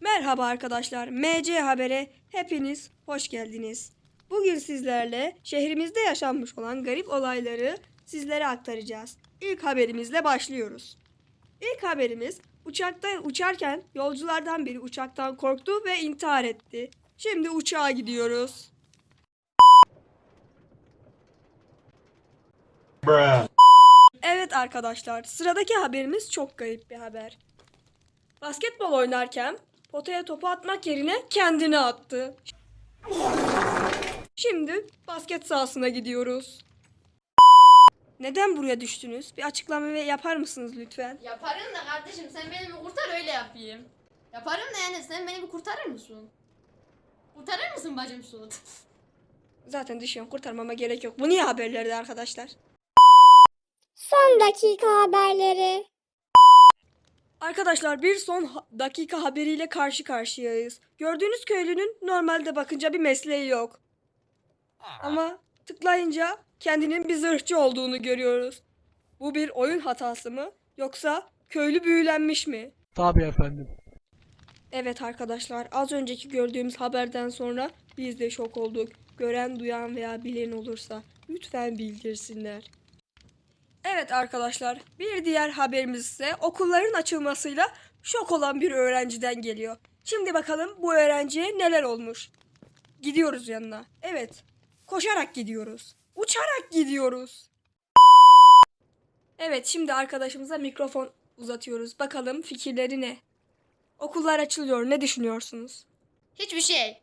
Merhaba arkadaşlar. MC Haber'e hepiniz hoş geldiniz. Bugün sizlerle şehrimizde yaşanmış olan garip olayları sizlere aktaracağız. İlk haberimizle başlıyoruz. İlk haberimiz uçakta uçarken yolculardan biri uçaktan korktu ve intihar etti. Şimdi uçağa gidiyoruz. Evet arkadaşlar, sıradaki haberimiz çok garip bir haber. Basketbol oynarken potaya topu atmak yerine kendini attı. Şimdi basket sahasına gidiyoruz. Neden buraya düştünüz? Bir açıklama yapar mısınız lütfen? Yaparım da kardeşim sen beni bir kurtar öyle yapayım. Yaparım da yani sen beni bir kurtarır mısın? Kurtarır mısın bacım Suat? Zaten düşüyorum, kurtarmama gerek yok. Bu niye haberlerde arkadaşlar? Son dakika haberleri. Arkadaşlar bir son dakika haberiyle karşı karşıyayız. Gördüğünüz köylünün normalde bakınca bir mesleği yok. Ama tıklayınca kendinin bir zırhçı olduğunu görüyoruz. Bu bir oyun hatası mı yoksa köylü büyülenmiş mi? Tabii efendim. Evet arkadaşlar az önceki gördüğümüz haberden sonra biz de şok olduk. Gören, duyan veya bilen olursa lütfen bildirsinler. Evet arkadaşlar bir diğer haberimiz ise okulların açılmasıyla şok olan bir öğrenciden geliyor. Şimdi bakalım bu öğrenciye neler olmuş. Gidiyoruz yanına. Evet koşarak gidiyoruz. Uçarak gidiyoruz. Evet şimdi arkadaşımıza mikrofon uzatıyoruz. Bakalım fikirleri ne? Okullar açılıyor. Ne düşünüyorsunuz? Hiçbir şey.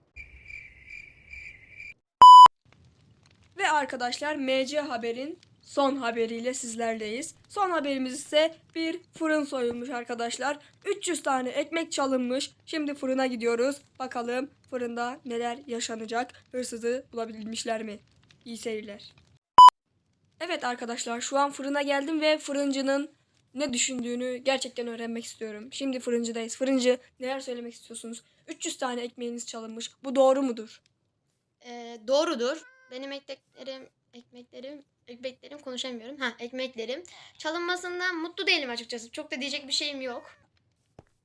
Ve arkadaşlar MC Haber'in son haberiyle sizlerleyiz. Son haberimiz ise bir fırın soyulmuş arkadaşlar. 300 tane ekmek çalınmış. Şimdi fırına gidiyoruz. Bakalım fırında neler yaşanacak. Hırsızı bulabilmişler mi? İyi seyirler. Evet arkadaşlar şu an fırına geldim ve fırıncının ne düşündüğünü gerçekten öğrenmek istiyorum. Şimdi fırıncıdayız. Fırıncı neler söylemek istiyorsunuz? 300 tane ekmeğiniz çalınmış. Bu doğru mudur? Ee, doğrudur. Benim ekmeklerim, ekmeklerim, ekmeklerim konuşamıyorum. Ha ekmeklerim. Çalınmasından mutlu değilim açıkçası. Çok da diyecek bir şeyim yok.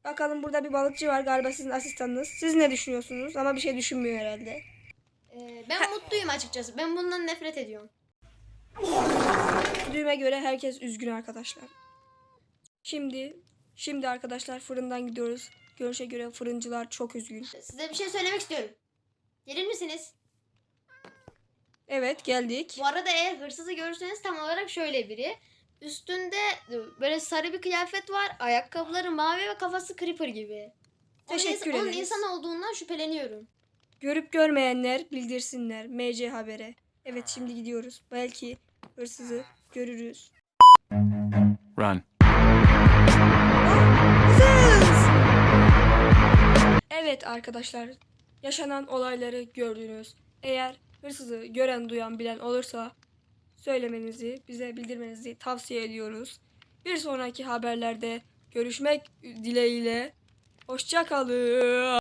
Bakalım burada bir balıkçı var galiba sizin asistanınız. Siz ne düşünüyorsunuz? Ama bir şey düşünmüyor herhalde. Ee, ben mutluyum açıkçası. Ben bundan nefret ediyorum. Düğüme göre herkes üzgün arkadaşlar. Şimdi şimdi arkadaşlar fırından gidiyoruz. Görüşe göre fırıncılar çok üzgün. Size bir şey söylemek istiyorum. Gelir misiniz? Evet geldik. Bu arada eğer hırsızı görürseniz tam olarak şöyle biri. Üstünde böyle sarı bir kıyafet var. Ayakkabıları mavi ve kafası creeper gibi. Onun Teşekkür Onun ederiz. insan olduğundan şüpheleniyorum. Görüp görmeyenler bildirsinler. MC Haber'e. Evet şimdi gidiyoruz. Belki hırsızı görürüz. Run. Hırsız! Evet arkadaşlar, yaşanan olayları gördünüz. Eğer hırsızı gören, duyan, bilen olursa söylemenizi, bize bildirmenizi tavsiye ediyoruz. Bir sonraki haberlerde görüşmek dileğiyle. Hoşça kalın.